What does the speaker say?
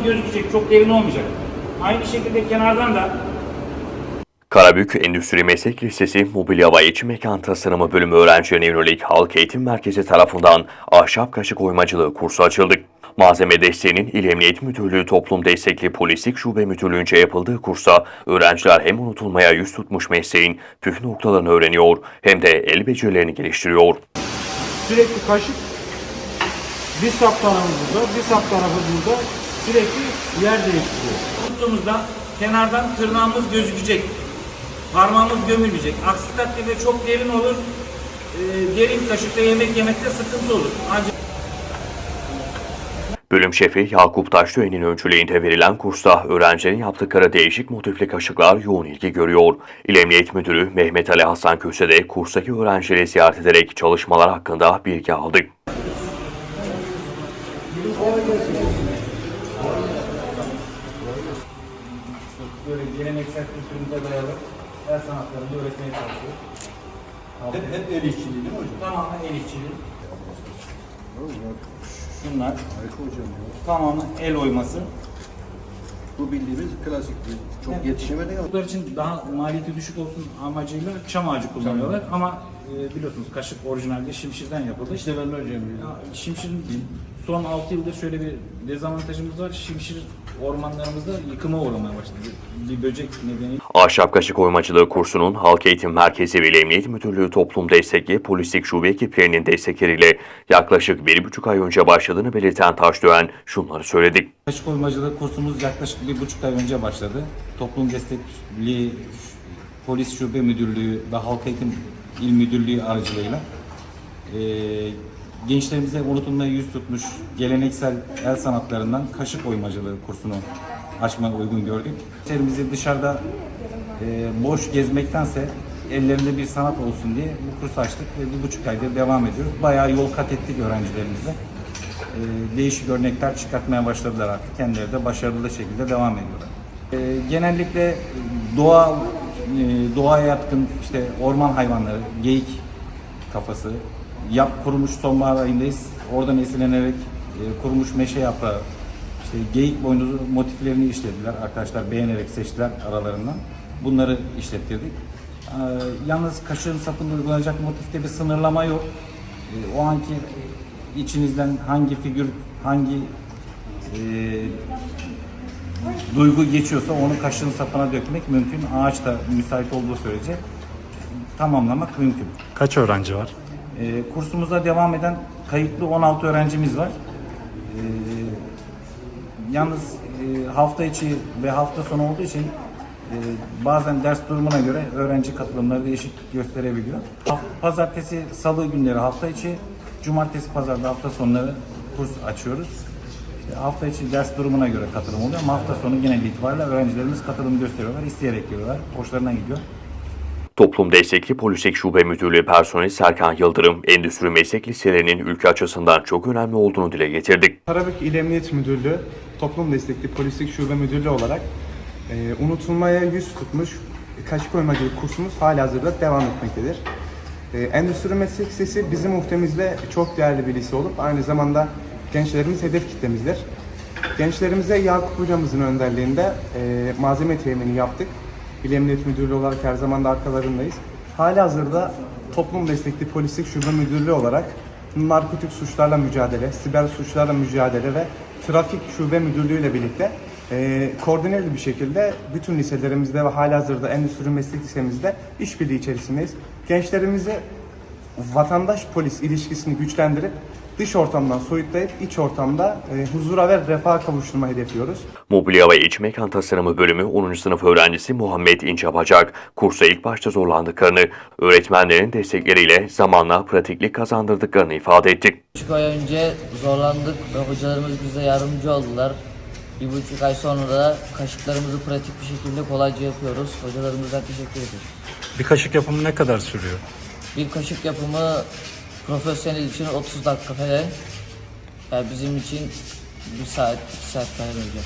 tırnağımız gözükecek. Çok derin olmayacak. Aynı şekilde kenardan da Karabük Endüstri Meslek Lisesi Mobilya ve İç Mekan Tasarımı Bölümü öğrencilerine yönelik Halk Eğitim Merkezi tarafından ahşap kaşık oymacılığı kursu açıldı. Malzeme desteğinin İl Emniyet Müdürlüğü Toplum Destekli Polislik Şube Müdürlüğü'nce yapıldığı kursa öğrenciler hem unutulmaya yüz tutmuş mesleğin püf noktalarını öğreniyor hem de el becerilerini geliştiriyor. Sürekli kaşık bir sap tarafı burada, bir sap tarafı burada sürekli yer değiştiriyor. tuttuğumuzda kenardan tırnağımız gözükecek. Parmağımız gömülecek. Aksi takdirde çok derin olur. Ee, derin kaşıkla yemek yemekte sıkıntı olur. Ancak Bölüm şefi Yakup Taşdöğen'in öncülüğünde verilen kursta öğrencilerin yaptıkları değişik motifli kaşıklar yoğun ilgi görüyor. İl Emniyet Müdürü Mehmet Ali Hasan Köse de kurstaki öğrencileri ziyaret ederek çalışmalar hakkında bilgi aldı. Böyle geleneksel kültürümüze dayalı el sanatlarını öğretmeye çalışıyoruz. Hep, hep el işçiliği değil mi hocam? Tamamen el işçiliği. Bunlar Harika hocam ya. tamamen el oyması. Bu bildiğimiz klasik bir çok yetişemedi ama Çocuklar için daha maliyeti düşük olsun amacıyla çam ağacı kullanıyorlar ama e, biliyorsunuz kaşık orijinalde şimşirden yapıldı. işte ben hocam. Ya, Şimşir'in son 6 yıldır şöyle bir dezavantajımız var. Şimşir ormanlarımızda yıkıma uğramaya başladı. Bir böcek nedeniyle. Ahşap kaşık oymacılığı kursunun Halk Eğitim Merkezi ve Emniyet Müdürlüğü Toplum Destekli Polislik Şube ekiplerinin destekleriyle yaklaşık bir buçuk ay önce başladığını belirten Taşdöğen şunları söyledi. Kaşık oymacılığı kursumuz yaklaşık bir buçuk ay önce başladı. Toplum Destekli Polis Şube Müdürlüğü ve Halk Eğitim İl Müdürlüğü aracılığıyla eee gençlerimize unutulmaya yüz tutmuş geleneksel el sanatlarından kaşık oymacılığı kursunu açmaya uygun gördük. Gençlerimizi dışarıda eee, boş gezmektense ellerinde bir sanat olsun diye bu kursu açtık ve bir buçuk aydır devam ediyoruz. Bayağı yol kat ettik öğrencilerimizle. Ee, değişik örnekler çıkartmaya başladılar artık. Kendileri de başarılı şekilde devam ediyorlar. Ee, genellikle doğa e, doğaya yatkın işte orman hayvanları, geyik kafası, yap kurumuş sonbahar ayındayız. Oradan esinlenerek e, kurumuş meşe yaprağı, işte geyik boynuzu motiflerini işlediler. Arkadaşlar beğenerek seçtiler aralarından. Bunları işlettirdik. Ee, yalnız kaşığın sapında uygulanacak motifte bir sınırlama yok. Ee, o anki içinizden hangi figür, hangi e, duygu geçiyorsa onu kaşığın sapına dökmek mümkün. Ağaç da müsait olduğu sürece tamamlamak mümkün. Kaç öğrenci var? Ee, kursumuza devam eden kayıtlı 16 öğrencimiz var. Ee, yalnız e, hafta içi ve hafta sonu olduğu için e, bazen ders durumuna göre öğrenci katılımları değişiklik gösterebiliyor. Pazartesi, salı günleri hafta içi, cumartesi, pazarda hafta sonları kurs açıyoruz. İşte hafta içi ders durumuna göre katılım oluyor ama hafta sonu genel itibariyle öğrencilerimiz katılım gösteriyorlar, isteyerek geliyorlar, hoşlarına gidiyor. Toplum Destekli Polislik Şube Müdürlüğü personeli Serkan Yıldırım, endüstri meslek liselerinin ülke açısından çok önemli olduğunu dile getirdik. Karabük İl Emniyet Müdürlüğü Toplum Destekli Polislik Şube Müdürlüğü olarak e, unutulmaya yüz tutmuş kaşık oymacılık kursumuz halihazırda devam etmektedir. E, Endüstri Meslek Lisesi bizim muhtemizde çok değerli bir lise olup aynı zamanda gençlerimiz hedef kitlemizdir. Gençlerimize Yakup hocamızın önderliğinde e, malzeme temini yaptık. İl Emniyet Müdürlüğü olarak her zaman da arkalarındayız. Halihazırda Toplum Destekli Polislik Şube Müdürlüğü olarak narkotik suçlarla mücadele, siber suçlarla mücadele ve trafik şube müdürlüğü ile birlikte e, koordineli bir şekilde bütün liselerimizde ve halihazırda endüstri meslek lisemizde işbirliği içerisindeyiz. Gençlerimizi vatandaş polis ilişkisini güçlendirip dış ortamdan soyutlayıp iç ortamda e, huzura ve refaha kavuşturma hedefliyoruz. Mobilya ve İç Mekan Tasarımı bölümü 10. sınıf öğrencisi Muhammed İnce Bacak, kursa ilk başta zorlandıklarını, öğretmenlerin destekleriyle zamanla pratiklik kazandırdıklarını ifade etti. buçuk ay önce zorlandık ve hocalarımız bize yardımcı oldular. Bir buçuk ay sonra da kaşıklarımızı pratik bir şekilde kolayca yapıyoruz. Hocalarımıza teşekkür ederiz. Bir kaşık yapımı ne kadar sürüyor? Bir kaşık yapımı profesyonel için 30 dakika falan. Yani bizim için bir saat, iki saat falan olacak.